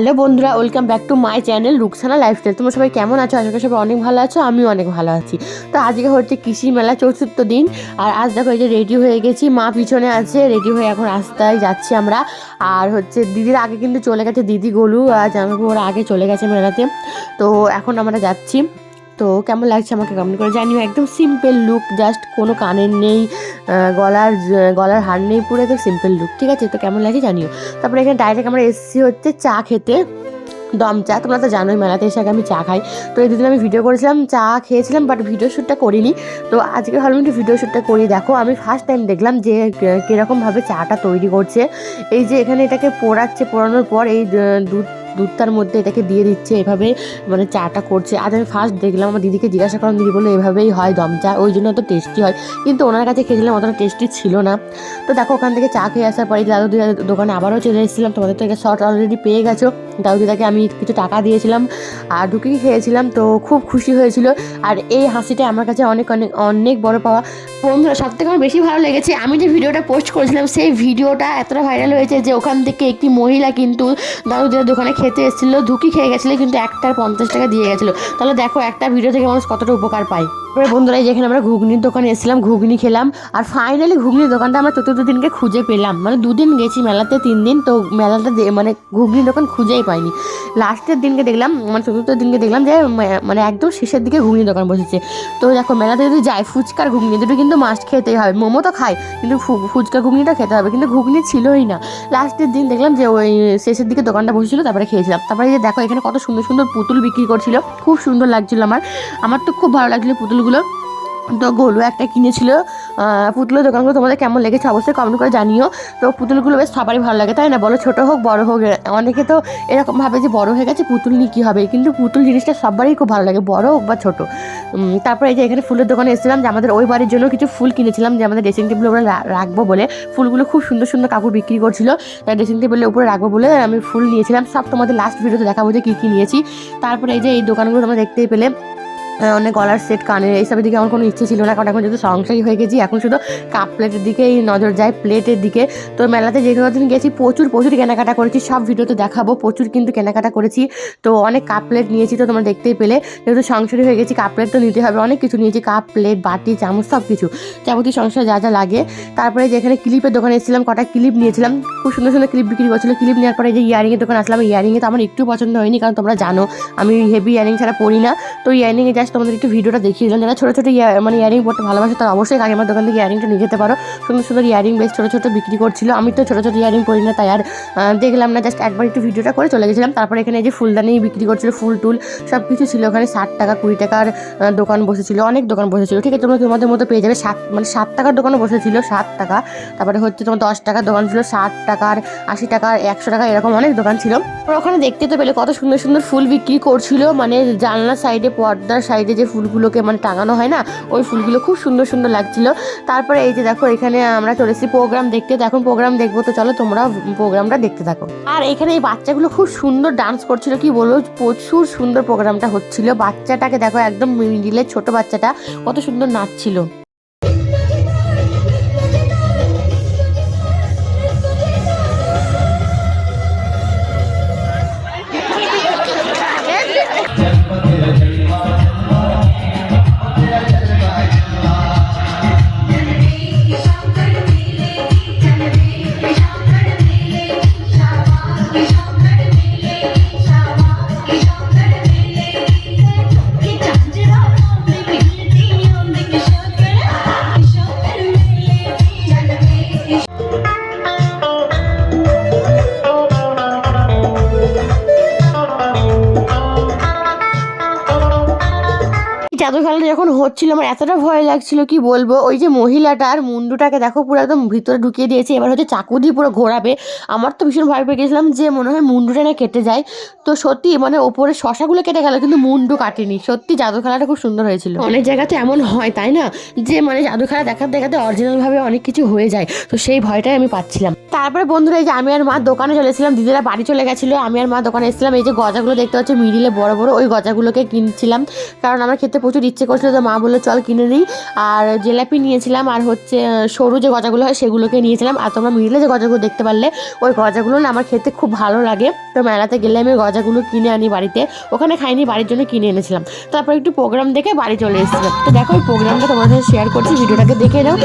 Hello বন্ধুরা, welcome back to my channel Ruksana lifestyle. তোমরা সবাই কেমন আছো? আশা করি সবাই অনেক ভালো আছো, আমিও অনেক ভালো আছি। তো আজকে হচ্ছে কৃষি মেলা চতুর্থ দিন, আর আজ দেখো এই যে রেডি হয়ে গেছি, মা পিছনে আছে রেডি হয়ে এখন রাস্তায় যাচ্ছি আমরা। আর হচ্ছে দিদির আগে কিন্তু চলে গেছে দিদি গোলু, আর জামাইবাবু ওরা আগে চলে গেছে মেলাতে। তো এখন আমরা যাচ্ছি। তো কেমন লাগছে আমাকে কমেন্ট করে জানিও। একদম সিম্পল লুক জাস্ট কোনো কানের নেই গলার গলার হার নেই, পুরো একদম সিম্পল লুক ঠিক আছে? তো কেমন লাগছে জানিও। তারপরে এখানে ডাইরেক্ট আমরা এসেছি হচ্ছে চা খেতে, দম চা। তোমরা তো জানোই মেলাতে এসে আগে আমি চা খাই। তো এই দুদিন আমি ভিডিও করেছিলাম, চা খেয়েছিলাম বাট ভিডিও শ্যুটটা করিনি। তো আজকে ভাবলাম একটু ভিডিও শ্যুটটা করি। দেখো, আমি ফার্স্ট টাইম দেখলাম যে কীরকমভাবে চাটা তৈরি করছে। এই যে এখানে এটাকে পোড়াচ্ছে, পোড়ানোর পর এই দুধ দুধটার মধ্যে এটাকে দিয়ে দিচ্ছে, এভাবে মানে চাটা করছে। আজ আমি ফার্স্ট দেখলাম, আমার দিদিকে জিজ্ঞাসা করলাম, দিদি বলে এভাবেই হয় দম চা ওই জন্য তো টেস্টি হয়। কিন্তু ওনার কাছে খেয়েছিলাম, অতটা টেস্টি ছিল না। তো দেখো, ওখান থেকে চা খেয়ে আসার পরে দাদু দোকানে আবারও চলে এসেছিলাম। তোমাদের তো এটা শর্ট অলরেডি পেয়ে গেছো। দাদু দিদাকে আমি কিছু টাকা দিয়েছিলাম আর ঢুকেই খেয়েছিলাম। তো খুব খুশি হয়েছিল। আর এই হাসিটা আমার কাছে অনেক অনেক অনেক বড় পাওয়া। বন্ধুরা সব থেকে আমার বেশি ভালো লেগেছে, আমি যে ভিডিওটা পোস্ট করেছিলাম, সেই ভিডিওটা এতটা ভাইরাল হয়েছে যে ওখান থেকে একটি মহিলা কিন্তু দাদু দিদার দোকানে খেতে এসেছিল, ধুকি খেয়ে গেছিল, কিন্তু একটার পঞ্চাশ টাকা দিয়ে গেছিল। তাহলে দেখো একটা ভিডিও থেকে মানুষ কতটা উপকার পায়। তারপরে বন্ধুরা যেখানে আমরা ঘুগনির দোকানে এসেছিলাম, ঘুগনি খেলাম। আর ফাইনালি ঘুগনির দোকানটা আমরা চতুর্থ দিনকে খুঁজে পেলাম। মানে দুদিন গেছি, মেলাতে তিন দিন, তো মেলাটা মানে ঘুগনির দোকান খুঁজেই পাইনি। লাস্টের দিনকে দেখলাম মানে চতুর্থ দিনকে দেখলাম যে মানে একদম শেষের দিকে ঘুগনির দোকান বসেছে। তো দেখো, মেলাতে যদি যাই, ফুচকার ঘুগনি, দুটো কিন্তু মাস্ট খেতেই হবে। মোমো তো খাই, কিন্তু ফুচকা ঘুগনিটা খেতে হবে, কিন্তু ঘুগনি ছিলই না। লাস্টের দিন দেখলাম যে, ওই শেষের দিকে দোকানটা বসেছিল, তারপরে খেয়েছিলাম। তারপরে যে দেখো, এখানে কত সুন্দর সুন্দর পুতুল বিক্রি করছিল। খুব সুন্দর লাগছিল আমার। আমার তো খুব ভালো লাগছিল পুতুলগুলো তো গোলু একটা কিনেছিল পুতুলের দোকানগুলো তোমাদের কেমন লেগেছে অবশ্যই কমেন্ট করে জানিও। তো পুতুলগুলো বেশ সবারই ভালো লাগে, তাই না? বলো ছোটো হোক, বড় হোক অনেকে তো এরকম ভাবে যে বড় হয়ে গেছে, পুতুল নিয়ে কী হবে? কিন্তু পুতুল জিনিসটা সবারই খুব ভালো লাগে, বড় হোক বা ছোটো। তারপরে এই যে এখানে ফুলের দোকানে এসেছিলাম যে আমাদের ওই বাড়ির জন্য কিছু ফুল কিনেছিলাম, যে আমাদের ড্রেসিং টেবিলের উপরে রাখব বলে। ফুলগুলো খুব সুন্দর সুন্দর কাপড় বিক্রি করছিল, তাই ড্রেসিং টেবিলের উপরে রাখব বলে আমি ফুল নিয়েছিলাম। সব তোমাদের লাস্ট ভিডিওতে দেখাবো যে কী কী নিয়েছি। তারপরে এই যে এই দোকানগুলো তোমরা দেখতেই পেলে। অনেক গলার সেট কানের এইসবের দিকে আমার কোনো ইচ্ছে ছিল না, কারণ এখন যেহেতু সংসারী হয়ে গেছি, এখন শুধু কাপ প্লেটের দিকেই নজর যায় প্লেটের দিকে। তো মেলাতে যে কদিন গেছি, প্রচুর প্রচুর কেনাকাটা করেছি, সব ভিডিওতে দেখাবো, প্রচুর কিন্তু কেনাকাটা করেছি। তো অনেক কাপ প্লেট নিয়েছি তো তোমরা দেখতেই পেলে, যেহেতু সংসারী হয়ে গেছি কাপ প্লেট তো নিতে হবে, অনেক কিছু নিয়েছি কাপ প্লেট বাটি, চামচ, সব কিছু। যাবতীয় সংসার যা যা লাগে। তারপরে যেখানে ক্লিপের দোকানে এসেছিলাম, কটা ক্লিপ নিয়েছিলাম, খুব সুন্দর সুন্দর ক্লিপ বিক্রি করছিল ক্লিপ নেওয়ার পরে যে ইয়ারিংয়ের দোকানে আসলাম, ইয়ারিংয়ে তো আমার একটু পছন্দ হয়নি, কারণ তোমরা জানো, আমি হেভি ইয়ারিং ছাড়া পড়ি না। তো ইয়ারিংয়ে জাস্ট তোমাদের একটু ভিডিওটা দেখিয়ে দিলাম। যারা ছোটো ছোটো মানে ইয়ারিং পড়তে ভালোবাসে, তারা অবশ্যই আগে আমার দোকান থেকে ইয়ারিংটা নিয়ে যেতে পারো। সুন্দর সুন্দর ইয়ারিং বেশ ছোটো ছোটো বিক্রি করছিল। আমি তো ছোটো ছোটো ইয়ারিং পরি না, তাই আর দেখলাম না জাস্ট একবার একটু ভিডিওটা করে চলে গেছিলাম। তারপরে এখানে যে ফুলদানি বিক্রি করছিল, ফুল, টুল সব কিছু ছিল। ওখানে ষাট টাকা, কুড়ি টাকার দোকান বসেছিল, অনেক দোকান বসেছিল। ঠিক আছে, তোমরা তোমাদের মতো পেয়ে যাবে। সাত মানে সাত টাকার দোকানও বসেছিল, সাত টাকা। তারপরে হচ্ছে তোমার দশ টাকার দোকান ছিল, ষাট টাকার, আশি টাকার, একশো টাকা এরকম অনেক দোকান ছিল। ওখানে দেখতে তো পেলে কত সুন্দর সুন্দর ফুল বিক্রি করছিল। মানে জানলার সাইডে, পর্দার সাইডে যে ফুলগুলোকে মানে টাঙানো হয় না, ওই ফুলগুলো খুব সুন্দর সুন্দর লাগছিল। তারপরে এই যে দেখো, এখানে আমরা চলে এসেছি প্রোগ্রাম দেখতে, তো এখন প্রোগ্রাম দেখব, তো চলো তোমরা প্রোগ্রামটা দেখতে থাকো। আর এখানে এই বাচ্চাগুলো খুব সুন্দর ডান্স করছিল, কি বলব, প্রচুর সুন্দর প্রোগ্রামটা হচ্ছিল। বাচ্চাটাকে দেখো, একদম মিডিলের ছোট বাচ্চাটা, কত সুন্দর নাচছিল। জাদু খেলাটা যখন হচ্ছিল, আমার এতটা ভয় লাগছিল, কি বলব? ওই যে মহিলাটার মুন্ডুটাকে দেখো পুরো একদম ভিতরে ঢুকিয়ে দিয়েছে, এবার হচ্ছে চাকু দিয়ে পুরো ঘোরাবে। আমার তো ভীষণ ভয় পেয়ে গেছিলাম যে মনে হয় মুন্ডুটা না কেটে যায়। তো সত্যি মানে ওপরে শশাগুলো কেটে গেল, কিন্তু মুন্ডু কাটেনি। সত্যি জাদু খেলাটা খুব সুন্দর হয়েছিল। অনেক জায়গাতে এমন হয়, তাই না? যে মানে জাদু খেলা দেখাতে দেখাতে অরিজিনাল ভাবে অনেক কিছু হয়ে যায়। তো সেই ভয়টাই আমি পাচ্ছিলাম। তারপরে বন্ধুরা, এই যে আমি আর মা দোকানে চলে এসেছিলাম, দিদিরা বাড়ি চলে গেছিল, আমি আর মা দোকানে এসেছিলাম, এই যে গজাগুলো দেখতে পাচ্ছি, মিডিলে বড় বড়, ওই গজাগুলোকে কিনছিলাম, কারণ আমার খেতে প্রচুর ইচ্ছে করছিল, তো মা বলল, চল কিনে নিই। আর জিলাপি নিয়েছিলাম, আর হচ্ছে সরু যে গজাগুলো হয়, সেগুলোকে নিয়েছিলাম, আর তোমরা মিডিলে যে গজাগুলো দেখতে পারলে, ওই গজাগুলো না আমার খেতে খুব ভালো লাগে। তো মেলাতে গেলে আমি গজাগুলো কিনে আনি বাড়িতে, ওখানে খাইনি, বাড়ির জন্য কিনে এনেছিলাম। তারপর একটু প্রোগ্রাম দেখে বাড়ি চলে এসেছিলাম। তো দেখো, ওই প্রোগ্রামটা তোমাদের শেয়ার করছি, ভিডিওটাকে দেখে নাও।